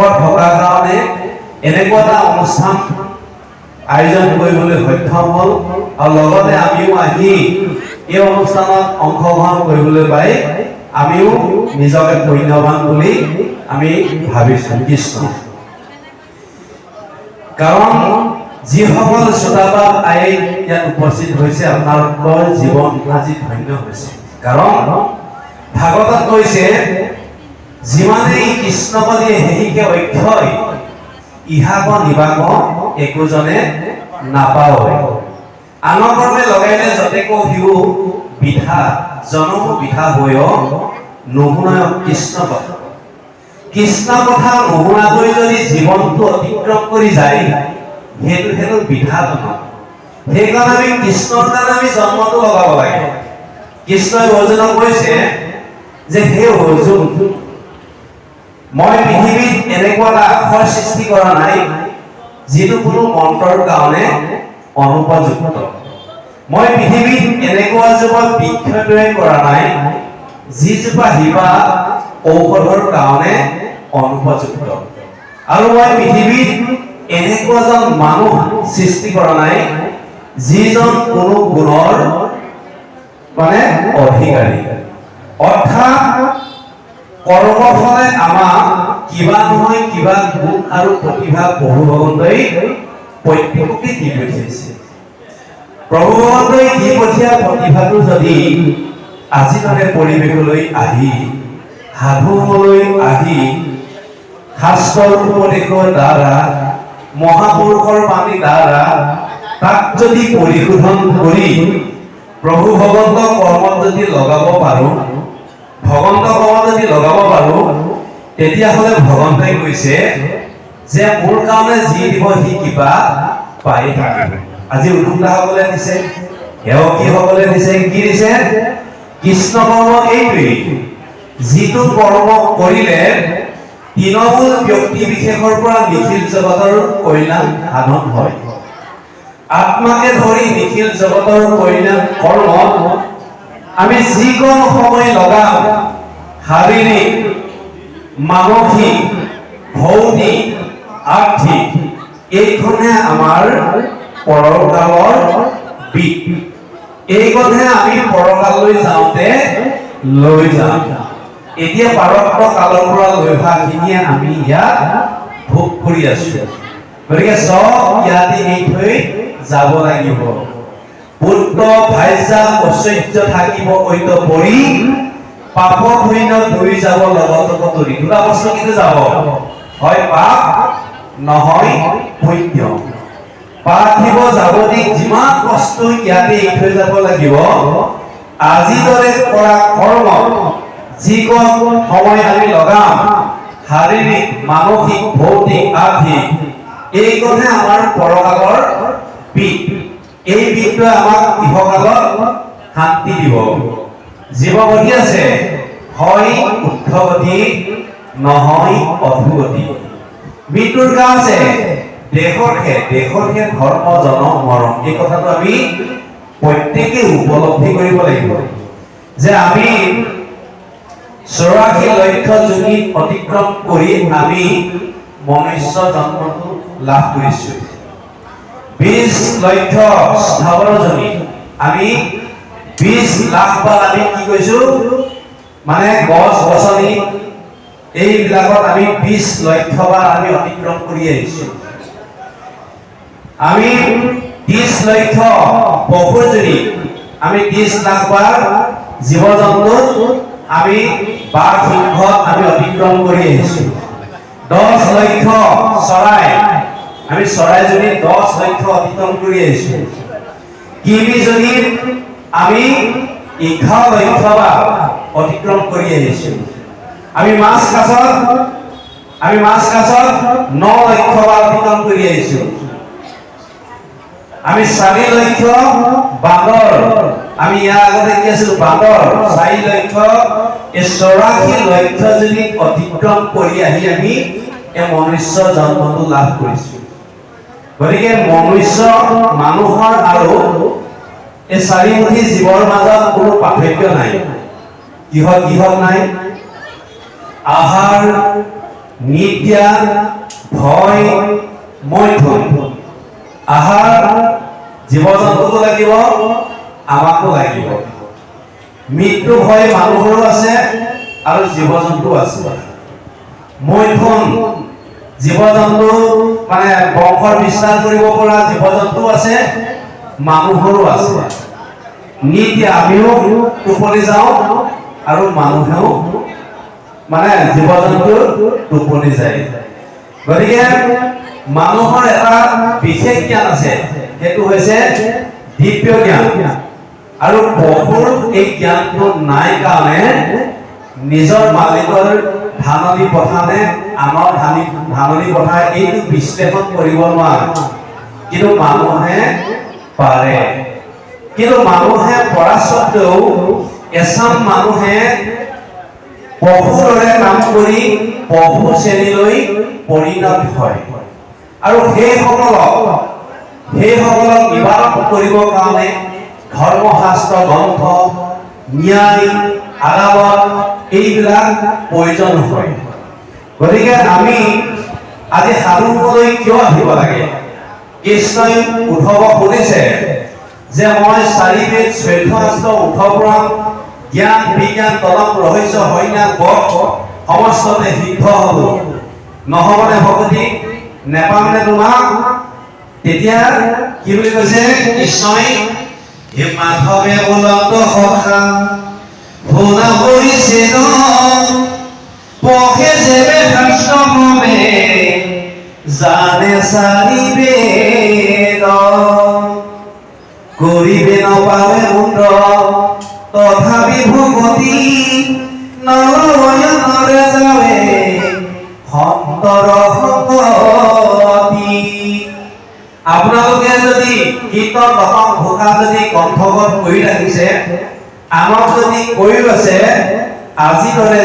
ভকত থকাৰ কাৰণে এনেকুৱা এটা অনুষ্ঠান আয়োজন কৰিবলৈ সক্ষম হ'ল আৰু লগতে আমিও আহি এই অনুষ্ঠানত অংশগ্ৰহণ কৰিবলৈ পাই আমিও নিজকে ধন্যবান বুলি আমি ভাবিছোঁ কৃষ্ণ কাৰণ যিসকল শ্ৰোতাবাদ আই ইয়াত উপস্থিত হৈছে, আপোনালোকৰ জীৱন আজি ধন্য হৈছে। কাৰণ ভাগৱতত কৈছে যিমানেই কৃষ্ণপদীয়ে হেৰিকে অক্ষয় ইহাক নিবাক একোজনে নাপায় আনৰ কৰ্মে লগাইলে যতেকো সিও বিধা জনম বিধা হৈ নুশুনায় কৃষ্ণ কথা কৃষ্ণ কথা নুশুনাকৈ যদি জীৱনটো অতিক্ৰম কৰি যায় সেইটো সেইটো বিধাজনক সেইকাৰণে আমি কৃষ্ণৰ কাৰণে আমি জন্মটো লগাব লাগে। কৃষ্ণই অৰ্জুনক কৈছে যে হে অৰ্জুন মই পৃথিৱীত এনেকুৱা এটা আখৰ সৃষ্টি কৰা নাই যিটো কোনো মন্ত্ৰৰ কাৰণে অনুপযুক্ত। মই পৃথিৱীত এনেকুৱা এজোপা বৃক্ষ তৈয়াৰ কৰা নাই যিজোপা শিপা ঔষধৰ কাৰণে অনুপযুক্ত। আৰু মই পৃথিৱীত এনেকুৱা এজন মানুহ সৃষ্টি কৰা নাই যিজন কোনো গুণৰ মানে অধিকাৰী। অৰ্থাৎ কৰ্মফলে আমাক কিবা নহয় কিবা গুণ আৰু প্ৰতিভা প্ৰভু ভগৱন্তই প্ৰত্যেককে দি পঠিয়াইছে। প্ৰভু ভগৱন্তই দি পঠিওৱা প্ৰতিভাটো যদি আজি মানে পৰিৱেশলৈ আহি সাধুলৈ আহি শাস্ত্ৰৰ উপদেশৰ দ্বাৰা মহাপুৰুষৰ বাণীৰ দ্বাৰা তাক যদি পৰিশোধন কৰি প্ৰভু ভগৱন্ত কৰ্মত যদি লগাব পাৰোঁ ভগৱন্ত কৰ্মত যদি লগাব পাৰোঁ তেতিয়াহ'লে ভগৱন্তই কৈছে যে মোৰ কাৰণে যি দিব সি কিবা পাই থাকিব। আজি উদুক্তাসকলে দিছে সেৱকীসকলে দিছে কি দিছে? কৃষ্ণ কৰ্ম এইটোৱেই। যিটো কৰ্ম কৰিলে তৃণমূল ব্যক্তি বিশেষৰ পৰা নিখিল জগতৰ কল্যাণ সাধন হয়। আত্মাকে ধৰি নিখিল জগতৰ কল্যাণ কৰ্মত আমি যিকোনো সময় লগাম শাৰীৰিক মানসিক ভৌতিক আৰ্থিক এইখনে আমাৰ পৰকালৰ বিদ এইখনে আমি পৰকাললৈ যাওঁতে লৈ যাম এতিয়া পাৰত্ব কালৰ পৰা আমি ইয়াত ভোগ কৰি আছো। গতিকে চব ইয়াতে এৰি থৈ যাব লাগিব। পুত্ৰ ভাইজা ঐশ্বৰ্য থাকিব ঐত পৰি, পাপ শূন্য ধৰি যাব লগত কতৰি দুটা বস্তু কিন্তু যাব। হয় পাপ, নহয় পুণ্য। পাৰ্থিৱ যাৱতীক যিমান বস্তু ইয়াতে এৰি থৈ যাব লাগিব আজিদৰে কৰা কৰ্ম যিকণ সময় আমি লগাম, শাৰীৰিক, মানসিক, ভৌতিক, আৰ্থিক এইকণহে আমাৰ পৰকালৰ বিদ এই বিদটোৱে আমাক ইহকালত শান্তি দিব। জীৱগতি আছে, হয় উদ্ধগতি নহয় অধোগতি মৃত্যুৰ কাম আছে দেশতহে দেশতহে ধৰ্ম জনম মৰণ এই কথাটো আমি প্ৰত্যেকে উপলব্ধি কৰিব লাগিব। যে আমি চৌৰাশী লক্ষ যোগী অতিক্ৰম কৰি আমি মনুষ্য জন্মটো লাভ কৰিছো। বিশ লক্ষ স্থাৱৰজনী আমি বিশ লাখ বাৰ আমি কি কৈছো মানে গছ, গছনি, এইবিলাকত আমি বিশ লক্ষ বাৰ আমি অতিক্ৰম কৰি আহিছো। আমি ত্ৰিশ লক্ষ পশুজনী আমি ত্ৰিশ লাখ বাৰ জীৱ জন্তুত আমি বাঘ সিংহত আমি অতিক্ৰম কৰি আহিছো। দহ লক্ষ চৰাই আমি চৰাইজনী দহ লক্ষ অতিক্ৰম কৰি আহিছো কিমিজনী আমি এঘাৰ লক্ষ বাৰ অতিক্ৰম কৰি আহিছো আমি মাছ কাছত, আমি মাছ কাছত ন লক্ষ বাৰ অতিক্ৰম কৰি আহিছো আমি চাৰি লক্ষ বান্দৰ, আমি ইয়াৰ আগতে কি আছিলো, বান্দৰ, চাৰি লক্ষ, এই চৌৰাশী লক্ষ যদি অতিক্ৰম কৰি আহি আমি এই মনুষ্য জন্মটো লাভ কৰিছো। গতিকে মনুষ্য, মানুহৰ আৰু এই চাৰিমুখী জীৱৰ মাজত কোনো পাৰ্থক্য নাই। কিহত কিহত নাই? আহাৰ, নিদ্ৰা, ভয় মৈথুন আহাৰ জীৱ জন্তুকো লাগিব, আমাকো লাগিব। মৃত্যু ভয় মানুহৰো আছে আৰু জীৱ জন্তু আছে। মৈথুন জীৱ জন্তু মানে বংশৰ বিস্তাৰ কৰিব পৰা জীৱ জন্তু আছে মানুহৰো আছে। নিতি আমিও টোপনি যাওঁ আৰু মানুহেও মানে জীৱ জন্তু টোপনি যায়। গতিকে মানুহৰ এটা বিশেষ জ্ঞান আছে সেইটো হৈছে দিব্য জ্ঞান। আৰু পশুৰ এই জ্ঞানটো নাই কাৰণে নিজৰ মালিকৰ ধাননি পথানে আনৰ ধানি ধাননি পথাৰ এইটো বিশ্লেষণ কৰিব নোৱাৰে। কিন্তু মানুহে পাৰে। কিন্তু মানুহে পৰা স্বত্বেও এচাম মানুহে পশুৰ দৰে কাম কৰি পশু শ্ৰেণীলৈ পৰিণত হয়। আৰু সেইসকলক সেইসকলক নিবাৰণ কৰিবৰ কাৰণে ধৰ্মশাস্ত্ৰ, গ্ৰন্থ, ন্যায় আদালত এইবিলাক প্ৰয়োজন হয়। গতিকে আমি আজি সাধুবলৈ কিয় আহিব লাগে? কৃষ্ণই উদ্ধৱক সুধিছে যে মই চাৰি বেদ চৈধ্য শাস্ত্ৰ ওঠৰ জ্ঞান, বিজ্ঞান, তলম, ৰহস্য সৈন্যাস বক সমস্ততে সিদ্ধ হব নহবনে ভকতি নেপামনে তোমাক? তেতিয়া কি বুলি কৈছে? কৃষ্ণই মাধৱে উলন্ত সখা শুনা কৰিছে ন। পখে যেবে মমে জানে চাৰি বেদ কৰিবে নপাৱে মুণ্ড তথাপি ভকতি নয়নৰে যাৱে সন্তৰ সংগতি আপোনালোকে যদি কীৰ্তন দশম ঘোষা যদি কণ্ঠগত কৰি ৰাখিছে আমাক যদি কৈ আছে আজি দৰে